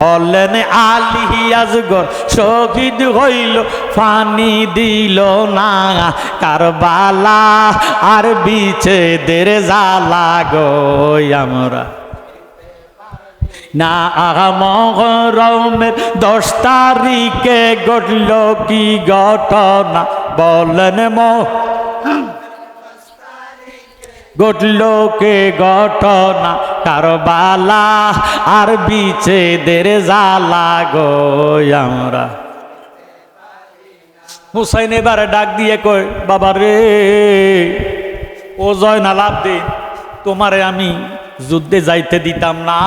বললেন আলী আজগর শহীদ হইল, ফানি দিল না। কারবালা আর বিছেদের জ্বালা গো আমরা। না মহরমের দশ তারিখে ঘটল কি ঘটনা? বলেন মহ ঘটল কে ঘটনা? কারবালা আর বিছেদের জ্বালা গো আমরা। হুসাইন এবার ডাক দিয়ে কয়, বাবা রে, ও জয় না লাভ দে তোমারে আমি যুদ্ধে যাইতে দিতাম না।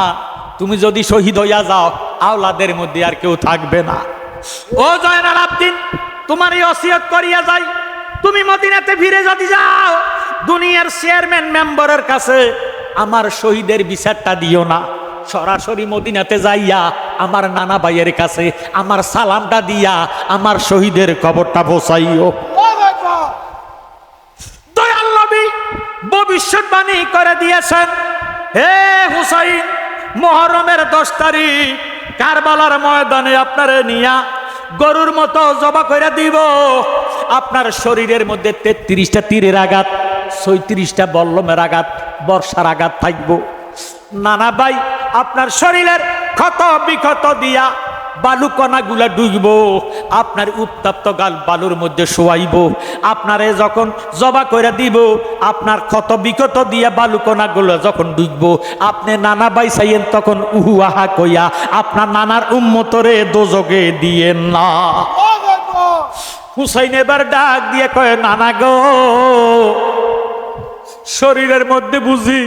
তুমি যদি শহীদ হইয়া যাও, আওলাদের মধ্যে আর কেউ থাকবে না। ও জয়নাল আবদিন তোমার এই অসিয়ত করিয়া যাই। তুমি মদিনাতে ফিরে যদি যাও দুনিয়ার চেয়ারম্যান মেম্বারের কাছে আমার শহীদের বিচারটা দিও না। সরাসরি মদিনাতে যাইয়া আমার নানা ভাইয়ের কাছে আমার সালামটা দিয়া আমার শহীদের কবরটা বসাইও ভবিষ্যৎবাণী করে দিয়েছেন, হে হুসাইন, মহরমের দশ তারিখ কারবালার ময়দানে আপনারে নিয়া গরুর মতো জবা করে দিব। আপনার শরীরের মধ্যে তেত্রিশটা তীরের আঘাত ছয়ত্রিশটা বল্লমের আঘাত বর্ষার আঘাত থাকব। নানা ভাই আপনার শরীরের ক্ষত বিক্ষত দিয়া বালুকণা গুলা ডুইব আপনার উত্তাপ্ত গাল বালুর মধ্যে শোয়াইব আপনারে যখন জবা করে দিব আপনার ক্ষত বিক্ষত দিয়া বালুকণা গুলো যখন ডুইব আপনি নানা বাই চাইয়েন তখন উহু আহা কইয়া আপনার নানার উম্মতরে দোজগে দিয়ে না। হুসাইন এবার ডাক দিয়ে কয় নানা গো শরীরের মধ্যে বুঝি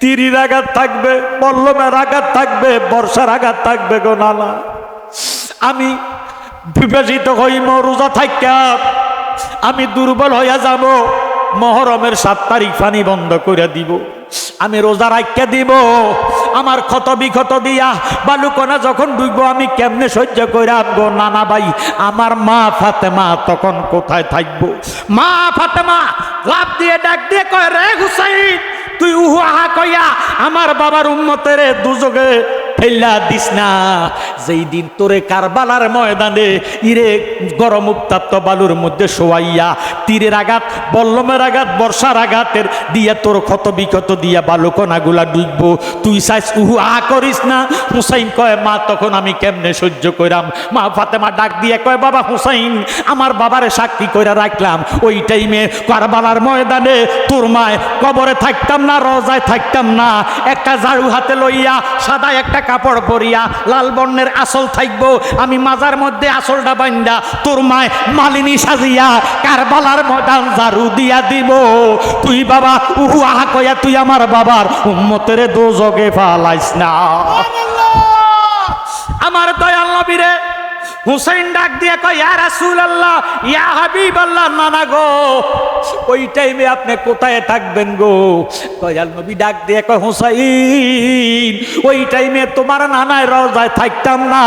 তিরির আঘাত থাকবে পল্লমের আঘাত থাকবে, বর্ষার আঘাত থাকবে গো নানা। আমি বিভাজিত হইম, রোজা থাকা আমি দুর্বল হইয়া যাব, মহরমের সাত তারিখ পানি বন্ধ করে দিব। আমি রোজা রাখতে দিব। আমার ক্ষত বিক্ষত দিয়া বালুকোনা যখন ডুববো আমি কেমনে সহ্য করে আনব? নানা ভাই, আমার মা ফাতেমা তখন কোথায় থাকব? মা ফাতেমা লাভ দিয়ে ডাক দিয়ে কয়, রে হুসাইন, তুই উহু আহা কইয়া আমার বাবার উন্মতের দুযোগে ফেল্লা দিস না। যেই দিন তোরে কারবালার ময়দানে ইরে গরম উত্তাপ্ত বালুর মধ্যে শোয়াইয়া তীরের আঘাত, বল্লমের আঘাত, বর্ষার আঘাতের দিয়া তোর ক্ষত বিক্ষত দিয়া বালুকণাগুলা ডুবব। তুই চাইস, উহু আহা করিস না। হুসাইন কয়, মা, তখন আমি কেমনে সহ্য কইরাম? মা ফাতেমা ডাক দিয়ে কয়, বাবা হুসাইন, আমার বাবারে সাক্ষী কইরা রাখলাম। ওই টাইমে কারবালার ময়দানে তোর মায় কবরে থাকতাম না, রজায় থাকতাম না। একটা ঝাড়ু হাতে লইয়া সাদা একটা কাপড় পরিয়া লাল বর্ণের আসল থাকব। আমি মাজার মধ্যে আসলটা বান্ধা তোর মায় মালিনী সাজিয়া কারবালার ময়দান ঝাড়ু দিয়া দিব। তুই বাবা উহু আহা কয়া তুই আমার বাবার উম্মতের দোজগে ফালাইস না। আমার দয়াল নবীরে হুসাইন ডাক দিয়ে কয়, ইয়া রাসূলুল্লাহ, ইয়া হাবিবাল্লাহ নানা গো, ওই টাইমে আপনি কোথায় থাকবেন গো? দয়াল নবী ডাক দিয়ে কয়, হুসাইন, ওই টাইমে তোমার নানায় রওজায় থাকতাম না।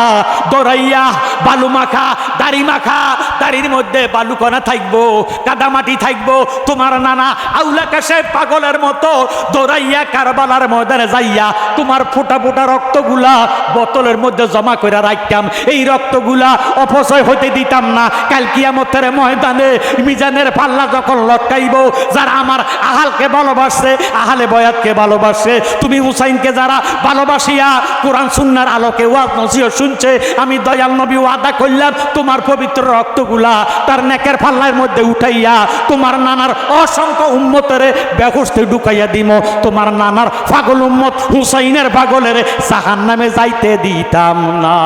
দৌড়াইয়া বালু মাখা, দাড়ি মাখা, দাড়ির মধ্যে বালুকণা থাকব, কাদামাটি থাকব। তোমার নানা আউলা কাশে পাগলের মতো দৌড়াইয়া কারবালার ময়দানে যাইয়া তোমার ফোটা ফোটা রক্তগুলা বোতলের মধ্যে জমা করে রাখতাম। এই রক্তগুলা অপচয় হতে দিতাম না। কাল কিয়ামতের ময়দানে মিজানের পাল্লা যখন লটকাইব, যারা আমার আহালকে ভালোবাসে, আহালে বয়াতকে ভালোবাসে, তুমি হুসাইনকে যারা ভালোবাসিয়া কোরআন সুন্নার আলোকে ওয়াজ নসিও শুনছে, আমি দয়াল নবী ওয়াদা করলাম, তোমার পবিত্র রক্তগুলা তার নেকের পাল্লার মধ্যে উঠাইয়া, তোমার নানার অসংখ্য উম্মতেরে ব্যবস্থা ঢুকাইয়া দিম, তোমার নানার পাগল উম্মত হুসাইনের পাগলের সাহান নামে যাইতে দিতাম না।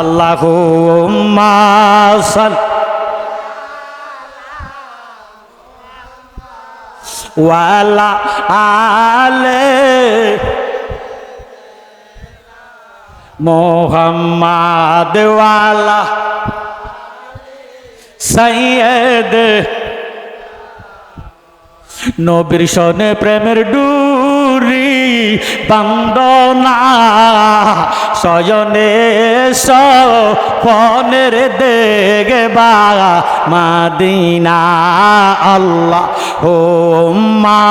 আল্লাহ ওয়ালা আলে মোহাম্মদ ওয়ালা সৈয়দ নবীর সনে প্রেমের ডুরি বন্দনা। সজনে সনের দেখবা মাদিনা আল্লাহ ও মা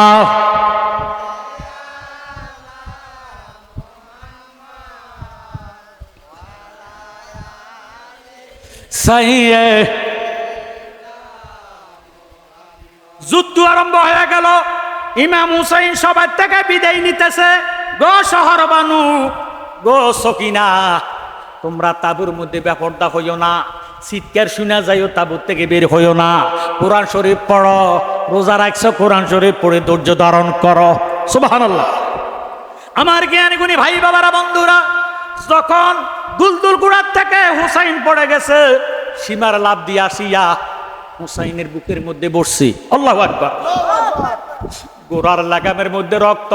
সাইয়ে। যুদ্ধ আরম্ভ হয়ে গেল। ইমাম হুসাইন সবার থেকে বিদায় নিতেছে। গ শহর বানু গো সকিনা, তোমরা তাবুর মধ্যে ব্যাপারটা হইও না, চিৎকার শুনা যাইও তাবুর থেকে বের হইও না। কোরআন শরীফ পড়ো, রোজা রাখছো, কোরআন শরীফ পড়ে ধৈর্য ধারণ করো। সুবহানাল্লাহ। আমার জ্ঞানী গুণী ভাই বাবারা, বন্ধুরা, যখন দুলদুল গুড়ার থেকে হুসাইন পড়ে গেছে, সীমার লাভ দিয়ে আসিয়া হুসাইনের বুকের মধ্যে বসছি। আল্লাহ আকবার। গোড়ার লাগামের মধ্যে রক্ত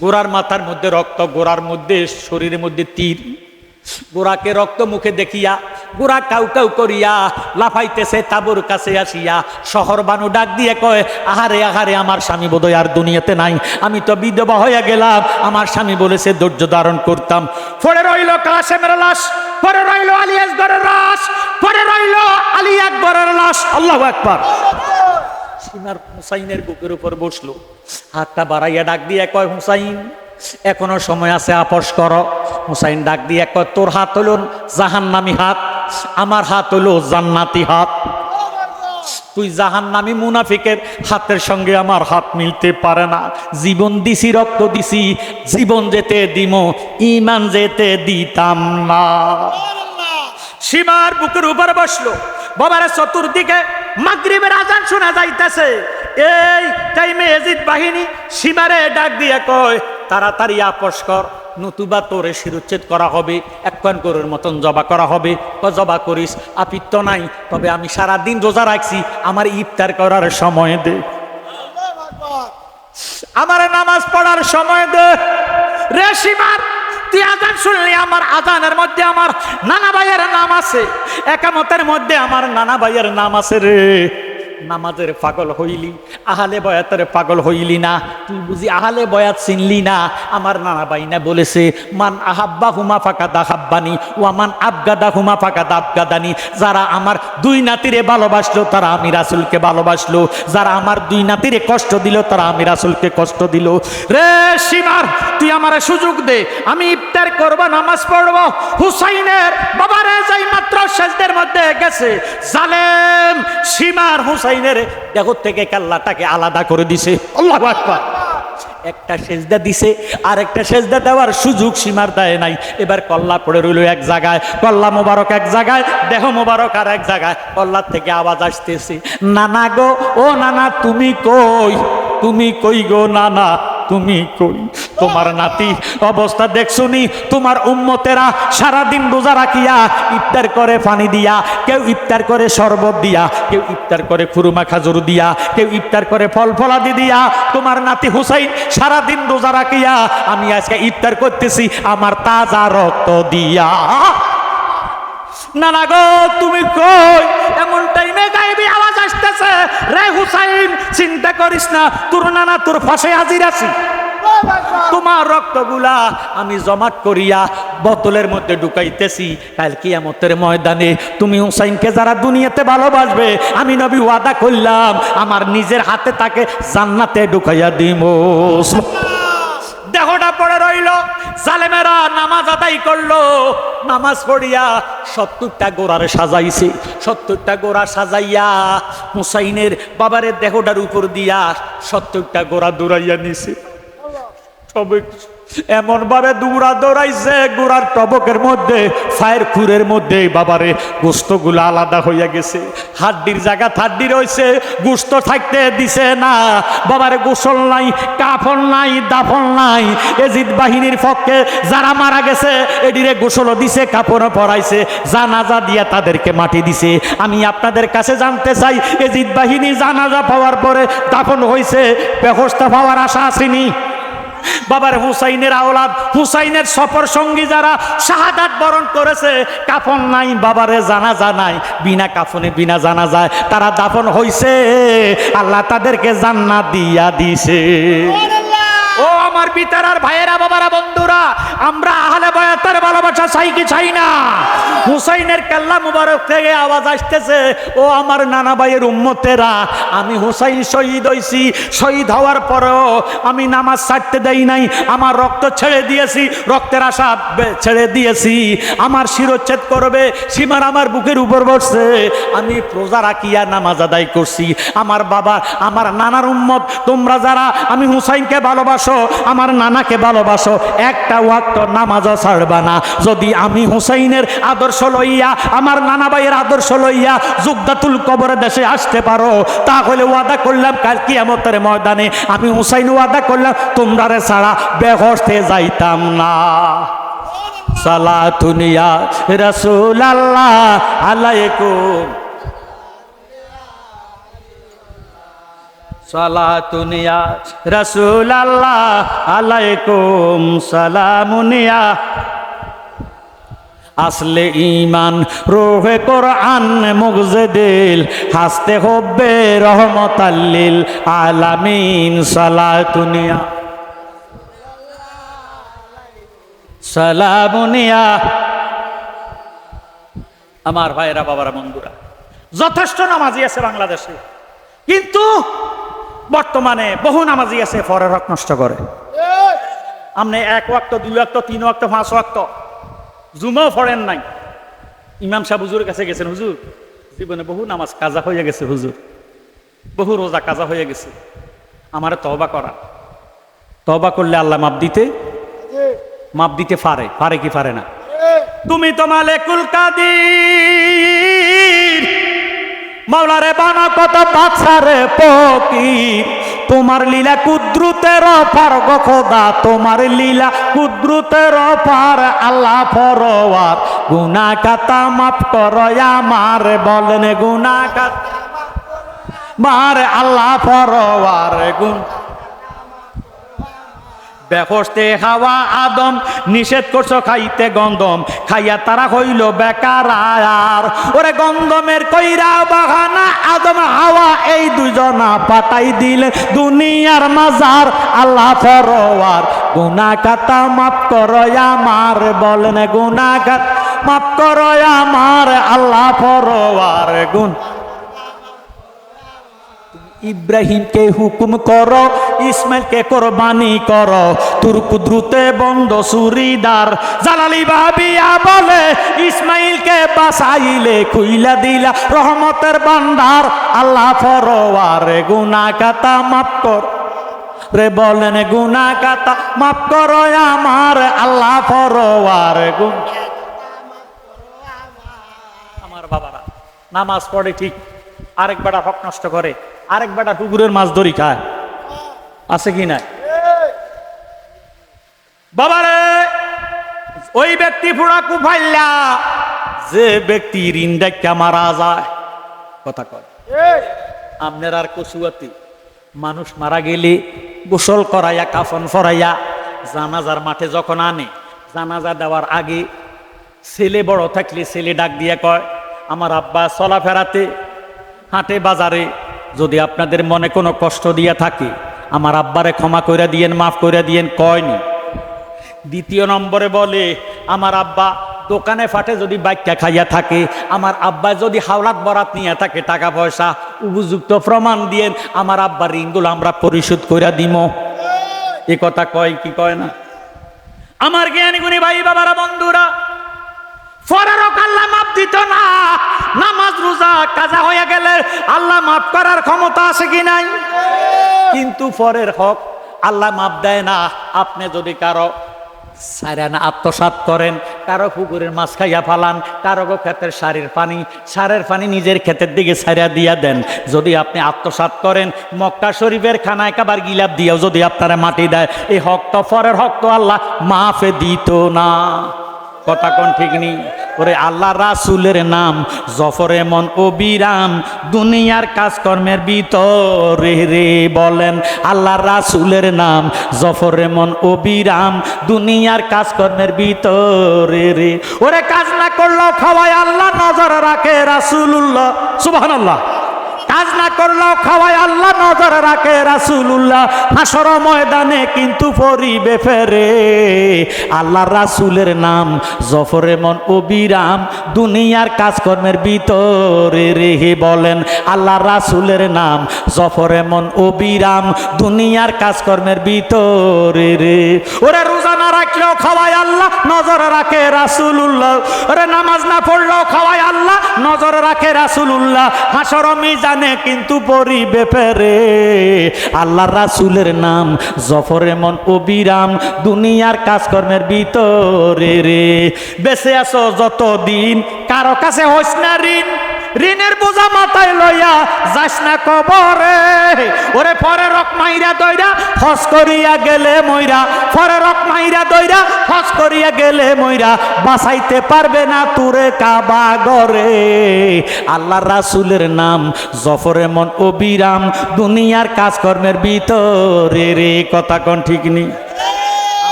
গোড়ার মাথার মধ্যে রক্ত গোড়ার মধ্যে শরীরের মধ্যে তীর। গোড়াকে রক্ত মুখে দেখিয়া গোড়া কাউ কাউ করিয়া লাফাইতেছে, তাবুর কাছে আসিয়া। শহর বানু ডাক দিয়ে কয়, আহারে আহারে, আমার স্বামী বোধহয় আর দুনিয়াতে নাই। আমি তো বিধবা হয়ে গেলাম। আমার স্বামী বলেছে, ধৈর্য ধারণ করতাম। পরে রইল কাশেমের লাশ, পরে রইল আলী আসগরের লাশ, পরে রইল আলী আকবরের লাশ। আল্লাহ আকবার। সীমার হুসাইনের বুকের উপর বসল। হাতটা বাড়াইয়া ডাক দিয়ে কয়, হুসাইন, এখনও সময় আছে, আপোষ কর। হুসাইন ডাক দিয়ে কয়, তোর হাত হলো জাহান্নামি হাত, আমার হাত হলো জান্নাতি হাত। তুই জাহান্নামি মুনাফিকের হাতের সঙ্গে আমার হাত মিলতে পারে না। জীবন দিছি, রক্ত দিছি, জীবন যেতে দিম ইমান যেতে দিতাম না। সীমার বুকের উপর বসল। বাবার চতুর্দিকে মাগরিবের আজান শোনা যাইতেছে। এই টাইমে এজিদ বাহিনী সীমারে ডাক দিয়ে কয় তাড়াতাড়ি আপোষ কর নতুবা তোরে শিরুচ্ছেদ করা হবে একখান গরুর মতন জবা করা হবে। জবা করিস আপিত্ত নাই তবে আমি সারা দিন রোজা রাখছি আমার ইফতার করার সময় দে। আমার নামাজ পড়ার সময় দে। রে সীমার তুই আজান শুনলি আমার আজানের মধ্যে আমার নানা ভাইয়ের নাম আছে। একামতের মধ্যে আমার নানা ভাইয়ের নাম আছে রে। নামাজের পাগল হইলি, আহালে বয়াতের পাগল হইলি না। তুই বুঝি আহালে বয়াত চিনলি না? আমার নানা বাইনা বলেছে, মান আহাব্বা হুমা ফাঁকা দাহাব্বানি ও মান আবগাদা হুমা ফাঁকা দাবগাদানি যারা আমার দুই নাতিরে ভালোবাসলো, তারা আমি রাসুলকে ভালোবাসলো। যারা আমার দুই নাতিরে কষ্ট দিল, তারা আমি রাসুলকে কষ্ট দিল। রে সীমার তুই আমার সুযোগ দে, আমি ইফতার করব, নামাজ পড়ব। হুসাইনের বাবারে যাই মাত্র শেষদের মধ্যে গেছে। জালেম সীমার হুসাইনের দেখো থেকে কাল্লাটাকে আলাদা করে দিছে। আল্লাহ আকবার। একটা সেজদা দিছে আর একটা সেজদা দেওয়ার সুযোগ সীমার দেয় নাই। এবার কল্লা পড়ে রইল এক জায়গায়, কল্লা মোবারক এক জায়গায়, দেহ মোবারক আর এক জায়গায়। কল্লার থেকে আওয়াজ আসতেছে, নানা গো, ও নানা, তুমি কই? তুমি কই গো, নানা, তুমি কই? তোমার নাতি অবস্থা দেখছুনি? তোমার উম্মতেরা সারাদিন রোজা রাখিয়া ইফতার করে পানি দিয়া, কেউ ইফতার করে শরবত দিয়া, কেউ ইফতার করে খুরুমা খাজুর দিয়া, কেউ ইফতার করে ফল ফলাদি দিয়া। তোমার নাতি হুসাইন সারাদিন রোজা রাখিয়া, আমি আজকে ইফতার করতেছি আমার তাজা রক্ত দিয়া। নানা গো, তুমি কই? এমন টাইমে গাইবি আওয়াজ আসতেছে। রে হুসাইন, চিন্তা করিস না, তোর নানা তোর ফাঁসে হাজির আছি। তোমার রক্তগুলা আমি জমাট করিয়া বোতলের মধ্যে ঢুকাইতেছি। কাল কিয়ামতের ময়দানে তুমি হুসাইনকে যারা দুনিয়াতে ভালোবাসবে, আমি নবী ওয়াদা করলাম, আমার নিজের হাতে তাকে জান্নাতে ঢুকাইয়া দিব। দেহটা পড়ে রইল, জালেমেরা নামাজ আদায় করল। নামাজ পড়িয়া সত্তরটা গোড়ার সাজাইছে। সত্তরটা গোড়া সাজাইয়া হুসাইনের বাবারের দেহটার উপর দিয়া সত্তরটা গোড়া দৌড়াইয়া নিছে। এমন ভাবে দৌড়া দৌড়াইছে, গোড়ার টবকের মধ্যে, ফায়ের খুরের মধ্যে বাবারে গোস্তগুলো আলাদা হইয়া গেছে। হাড্ডির জায়গা হাড্ডি রয়েছে গোস্ত থাকতে দিছে না। বাবারে, গোসল নাই, কাফন নাই, দাফন নাই। এজিদ বাহিনীর পক্ষে যারা মারা গেছে, এডিরে গোসলও দিছে, কাপড়ও পরাইছে। জানাজা দিয়া তাদেরকে মাটি দিছে। আমি আপনাদের কাছে জানতে চাই, এজিদ বাহিনী জানাজা পাওয়ার পরে দাফন হয়েছে ব্যবস্থা পাওয়ার আশা আসেনি। বাবার হুসাইনের আওলাদ, হুসাইনের সফর সঙ্গী যারা শাহাদাত বরণ করেছে, কাফন নাই, বাবারে জানাজা নাই, বিনা কাফনে বিনা জানা যায় তারা দাফন হইছে, আল্লাহ তাদেরকে জান্নাত দিয়া দিছে। আমার পিতার আর ভাইয়েরা, বাবারা, বন্ধুরা, আমরা আহলে বয়াতের ভালোবাসা চাই কি চাই না? হুসাইনের কেল্লা মুবারক থেকে আওয়াজ আসতেছে, ও আমার নানা ভাইয়ের উম্মতেরা, আমি হুসাইন শহীদ হইছি। শহীদ হওয়ার পরেও আমি নামাজ ছাড়তে দেই নাই, আমার রক্ত ছেড়ে দিয়েছি, রক্তের আশা ছেড়ে দিয়েছি। আমার শিরোচ্ছেদ করবে, সীমার আমার বুকের উপর বসছে। আমি প্রজা রাখিয়া নামাজ আদায় করছি। আমার বাবা, আমার নানার উম্মত, তোমরা যারা, আমি হুসাইনকে ভালোবাসো আমার নানাকে ভালোবাসো, একটা ওয়াক্ত নামাজও ছাড়বা না। যদি আমি হুসাইনের আদর্শ লইয়া, আমার নানা ভাইয়ের আদর্শ লইয়া যুগদাতুল কবর দেশে আসতে পারো, তাহলে ওয়াদা করলাম কাল কিয়ামতের ময়দানে। আমি হুসাইন ওয়াদা করলাম তোমরা রে ছাড়া বেহস্তে যাইতাম না। সালাতুনিয়া রসুল আল্লাহ আলাইকুম। সালাতুনিয়া রসুল আল্লাহ আলাইকুম সালামুনিয়া আসলে ইমান রোহে কোরআন মুগজে দিল হাসতে হবে রহমত আল্লিল আলামিন সালাতুনিয়া সালামুনিয়া আমার ভাইরা বাবারা, বন্ধুরা, যথেষ্ট নামাজি আছে বাংলাদেশে। কিন্তু বর্তমানে বহু নামাজি আছে ফরের হক নষ্ট করে। আপনি এক ওয়াক্ত দুই ওয়াক্ত তিন ওয়াক্ত পাঁচ ওয়াক্ত। জুমাও ফরেন নাই। ইমাম সাহেব হুজুরের কাছে গেছেন হুজুর জীবনে বহু নামাজ কাজা হয়ে গেছে হুজুর। বহু রোজা কাজা হয়ে গেছে। আমার তবা করা। তহবা করলে আল্লাহ মাপ দিতে মাপ দিতে পারে। পারে কি পারে না? তুমি তো মালেকুল কাদির। মাওলারে বানা কত বাচ্চারে পকি তোমার লীলা কুদ্রুতের পার গোদা তোমার লীলা কুদ্রুতের পার আল্লাহ ফরওয়ার গুনা কাতা মাফ কর আমার, বলেন গুনা কাতা মার আল্লাহ ফরওয়ার গুন বেহস্তে হাওয়া আদম, নিষেধ করছ খাইতে গন্ধম। খাইয়া তারা হইল বেকার আর। ওরে গন্ধমের কইরা বাহানা, আদম হাওয়া এই দুজনা পাঠাই দিলে। দুনিয়ার মাজার, আল্লাহ ফরওয়ার গুনা কাতা মাফ করো আমার, বলেন গুনা কাত মাফ করো আমার, আল্লাহ ফরওয়ার গুন ইব্রাহিমকে হুকুম করো, ইসমাইলকে কোরবানি করো। তুর কুদ্রুতে বন্ধ সুরিদার জালালি ভাবিয়া বলে, ইসমাইলকে বাসাইলে খুইলা দিলা রহমতের বান্দার আল্লাহ ফরওয়ার গুনা কাতা মাফ কর। রে বলেন গুনা কাতা মাফ করো আমার। আল্লাহ ফরওয়ার গুন আমার। বাবারা, নামাজ পড়ে ঠিক, আরেক বেটা হক নষ্ট করে। আরেক বেটা কুকুরের মাছ ধরি খায়। আছে কি না বাবারে, ওই ব্যক্তি পুরা কুফাইলা যে ব্যক্তি ঋণ ডাক্কা মারা যায়, কথা কয়। আপনার আর কচুয়াতি মানুষ মারা গেলে গোসল করাইয়া, কাফন ফরাইয়া জানাজার মাঠে যখন আনে, জানাজা দেওয়ার আগে ছেলে বড় থাকলে ছেলে ডাক দিয়ে কয়, আমার আব্বা চলাফেরাতে হাটে বাজারে যদি আপনাদের মনে কোনো কষ্ট দিয়া থাকে, আমার আব্বারে ক্ষমা করে দিয়েন, মাফ করে দিয়েন, কয়নি। দ্বিতীয় নম্বরে বলে, আমার আব্বা দোকানে ফাটে যদি বাইকা খাইয়া থাকে, আমার আব্বা যদি হাওলাত বরাত নিয়ে থাকে, টাকা পয়সা উপযুক্ত প্রমাণ দিয়েন, আমার আব্বার ঋণগুলো আমরা পরিশোধ করে দিব এ কথা কয় কি কয় না? আমার জ্ঞানী গুণী ভাই বাবারা, বন্ধুরা আল্লাহ মাপ না। নামাজ, রোজা, কাজা গেলে আল্লাহ করার ক্ষমতা আছে কি নাই? কিন্তু পরের হক আল্লাহ দেয় আপনি যদি কারও সারান আত্মসাত করেন, কারও পুকুরের মাছ খাইয়া ফালান, কারও ক্ষেতের সারের পানি সারের পানি নিজের ক্ষেতের দিকে সারিয়া দিয়া দেন। যদি আপনি আত্মসাত করেন, মক্কা শরীফের খানায় কাবার গিলাপ দিয়েও যদি আপনারা মাটি দেয় এই হক তো ফরের হক তো আল্লাহ মাফে দিত না। কথা কোন ঠিক নেই? ওরে আল্লাহ রাসুলের নাম জফর এমন অবিরাম। দুনিয়ার কাজকর্মের ভিতরে রে বলেন, আল্লাহ রাসুলের নাম জফর এমন অবিরাম। দুনিয়ার কাজকর্মের ভিতরে রে। ওরে কাজ না করলেও খাওয়ায় আল্লাহ নজর রাখে রাসুল্লাহ সুবাহ আল্লাহ কাজ না করলেও খাওয়ায় আল্লাহ নজর রাখে রাসুলুল্লাহ। হাসর ময়দানে কিন্তু পরিবে ফেরে। আল্লাহ রাসুলের নাম জফরে মন অবিরাম দুনিয়ার কাজকর্মের ভিতরে রেহে বলেন। আল্লাহ রাসুলের নাম জফরে মন অবিরাম দুনিয়ার কাজকর্মের ভিতরে রে। ওরে রোজা না রাখলেও খাওয়ায় আল্লাহ নজর রাখে রাসুলুল্লাহ। ওরে নামাজ না পড়লেও খাওয়ায় আল্লাহ নজর রাখে রাসুলুল্লাহ। হাসর জানে কিন্তু পরিবে পেরে আল্লাহ রাসুলের নাম জফর এমন অবিরাম দুনিয়ার কাজকর্মের ভিতরে রে। বেঁচে আছো যতদিন, কারও কাছে হইস না ঋণ। ঋণের বোঝা মাথায় লইয়া যাস না কবরে। ওরে পরে রক মাইরা দইরা হস করিয়া গেলে মইরা। পরে রক মাইরা দইরা হস করিয়া গেলে মইরা। বাঁচাইতে পারবে না তুরে কাবা গরে। আল্লাহ রাসুলের নাম জফরে মন অবিরাম। দুনিয়ার কাজকর্মের ভিতরে রে কথা কোন ঠিক নেই?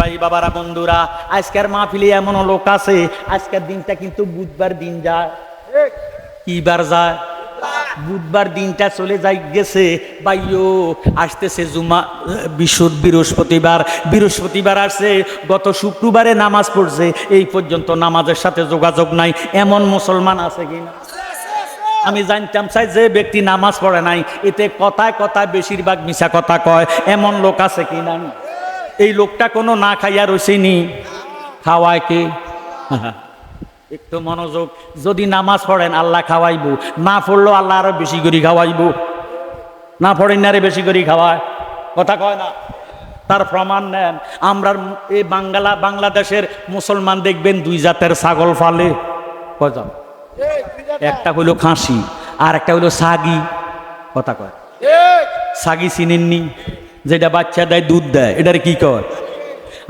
ভাই বাবারা, বন্ধুরা, আজকের মাহফিলে এমন লোক আছে, আজকের দিনটা কিন্তু বুধবার দিন যায়। কি বার যায়? বুধবার দিনটা চলে যাই গেছে। বাইও আসতেছে জুমা বিশুদ বৃহস্পতিবার। বৃহস্পতিবার আসছে, গত শুক্রবারে নামাজ পড়ছে। এই পর্যন্ত নামাজের সাথে যোগাযোগ নাই। এমন মুসলমান আছে কিনা আমি জানতাম চাই যে ব্যক্তি নামাজ পড়ে নাই, এতে কথায় কথায় বেশিরভাগ মিশা কথা কয়। এমন লোক আছে কি না? এই লোকটা কোনো না খাইয়া রসিনি খাওয়ায় কে? একটু মনোযোগ যদি নামাজ পড়েন আল্লাহ খাওয়াইবো না পড়লেও আল্লাহ আরও বেশি করে খাওয়াইবো। না পড়েন না রে বেশি করে খাওয়ায়। কথা কয় না? তার প্রমাণ নেন। আমরা এই বাংলা বাংলাদেশের মুসলমান দেখবেন দুই জাতের ছাগল ফালে কয়জন? একটা হইল খাসি আর একটা হইল সাগি। কথা কয়। সাগি চিনেননি? যেটা বাচ্চা দেয় দুধ দেয় এটার কি কয়?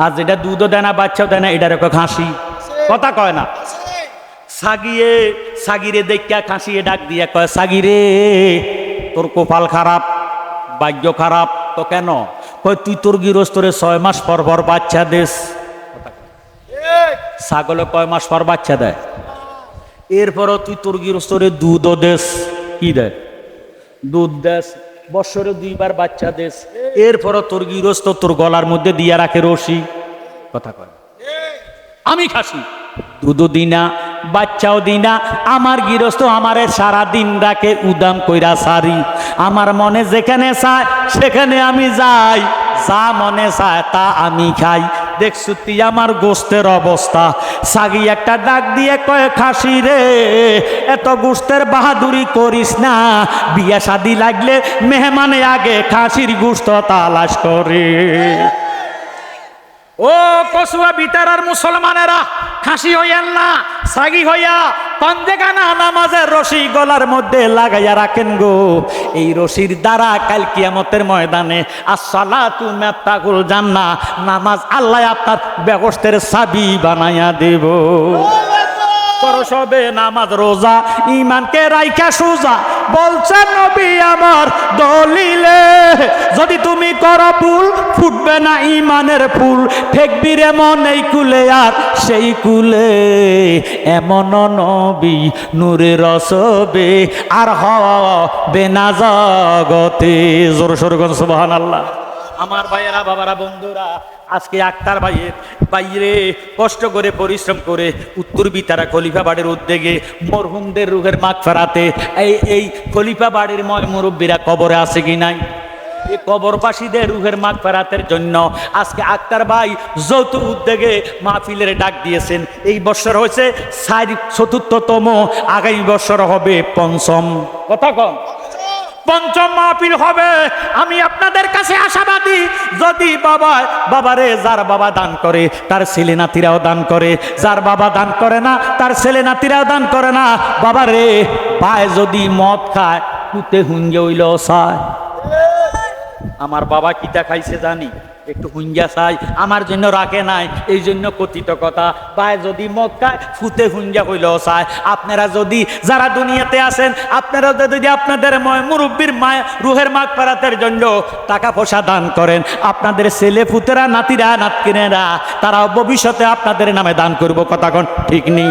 আর যেটা দুধও দেয় না বাচ্চাও দেয় না এটার কয় খাসি। কথা কয় না? সাগিয়ে, সাগিরে দেখিয়া খাসিয়ে ডাক দিয়া কয়, সাগিরে, তোর কপাল খারাপ, ভাগ্য খারাপ, তো কেন? কয়, তুই তোর গৃহস্থরে ছয় মাস পর পর বাচ্চা দেশ ছাগলে কয় মাস পর বাচ্চা দেয়? এরপরও তুই তোর গৃহস্থরে দুধও দেশ কি দেয়? দুধ দেশ বৎসরে দুইবার বাচ্চা দেশ এরপরও তোর গৃহস্থ তোর গলার মধ্যে দিয়া রাখে রশি। কথা কয়। আমি খাসি। দুধও দিনা বাচ্চাও দিনা আমার গৃহস্থ আমারে সারা দিন রাখে উদাম কইরা সারি। আমার মনে যেখানে চায়, সেখানে আমি যাই। যা মনে চায় তা আমি খাই। দেখছু তুই আমার গোস্তের অবস্থা। সাগি একটা ডাক দিয়ে কয়ে, খাসি রে, এত গোস্তের বাহাদুরি করিস না। বিয়া শাদি লাগলে মেহমানে আগে খাসির গোস্ত তালাশ করে ও কসুয়া বিতারার মুসলমানেরা খাসি হইয়ান না সাগি হইয়া তন্দেগানা নামাজের রশি গলার মধ্যে লাগাইয়া রাখেন গো। এই রশির দ্বারা কাল কিয়ামতের ময়দানে আসসালাতু মেত্তাকুল জান্না নামাজ আল্লাহ আপনার ব্যবস্থার চাবি বানাইয়া দেব। করো সবে নামাজ রোজা ইমানকে রাইখা সোজা বলছেন নবী আমার দলিলে, যদি তুমি করো ফুল, ফুটবে না ইমানের ফুল। ঠেকবি রে মন এই কুলে, আর সেই কুলে। এমন নবী নূরে রসবে, আর হবে না জগতে। জোর সরগন সুবহান আল্লাহ আমার ভাইয়েরা, বাবারা, বন্ধুরা, আজকে আক্তার ভাইয়ের বাইরে কষ্ট করে, পরিশ্রম করে উত্তর বিতারা খলিফা বাড়ির উদ্যোগে মরহুমদের রুহের মাগ ফেরাতে এই এই খলিফা বাড়ির ময় মুরব্বীরা কবরে আছে কি নাই? এই কবরবাসীদের রুহের মাগ ফেরাতের জন্য আজকে আক্তার ভাই যৌথ উদ্যোগে মাহফিলের ডাক দিয়েছেন। এই বছর হয়েছে চতুর্থতম, আগামী বছর হবে পঞ্চম। কথা কম পঞ্চম মাহফিল হবে। আমি আপনাদের কাছে আশাবাদী, যদি বাবা, বাবারে যার বাবা দান করে, তার ছেলে নাতিরাও দান করে, যার বাবা দান করে না, তার ছেলে নাতিরাও দান করে না, বাবারে পায় যদি মদ খায়, কুতে হুঞ্জে হইল চায় আমার বাবা কি খাইছে জানি? একটু হুঞ্জা চাই, আমার জন্য রাখে নাই, এই জন্য কথিত কথা। বায় যদি মদ খায় ফুতে হুঞ্জা হইলেও চায়, আপনারা যদি যারা দুনিয়াতে আছেন, আপনারা যদি আপনাদের মুরব্বীর মায়, রুহের মাগ পারাতের জন্য টাকা পয়সা দান করেন, আপনাদের ছেলে ফুতেরা নাতিরা, নাতকিনেরা তারা ভবিষ্যতে আপনাদের নামে দান করব, কথা কোন, ঠিক নেই।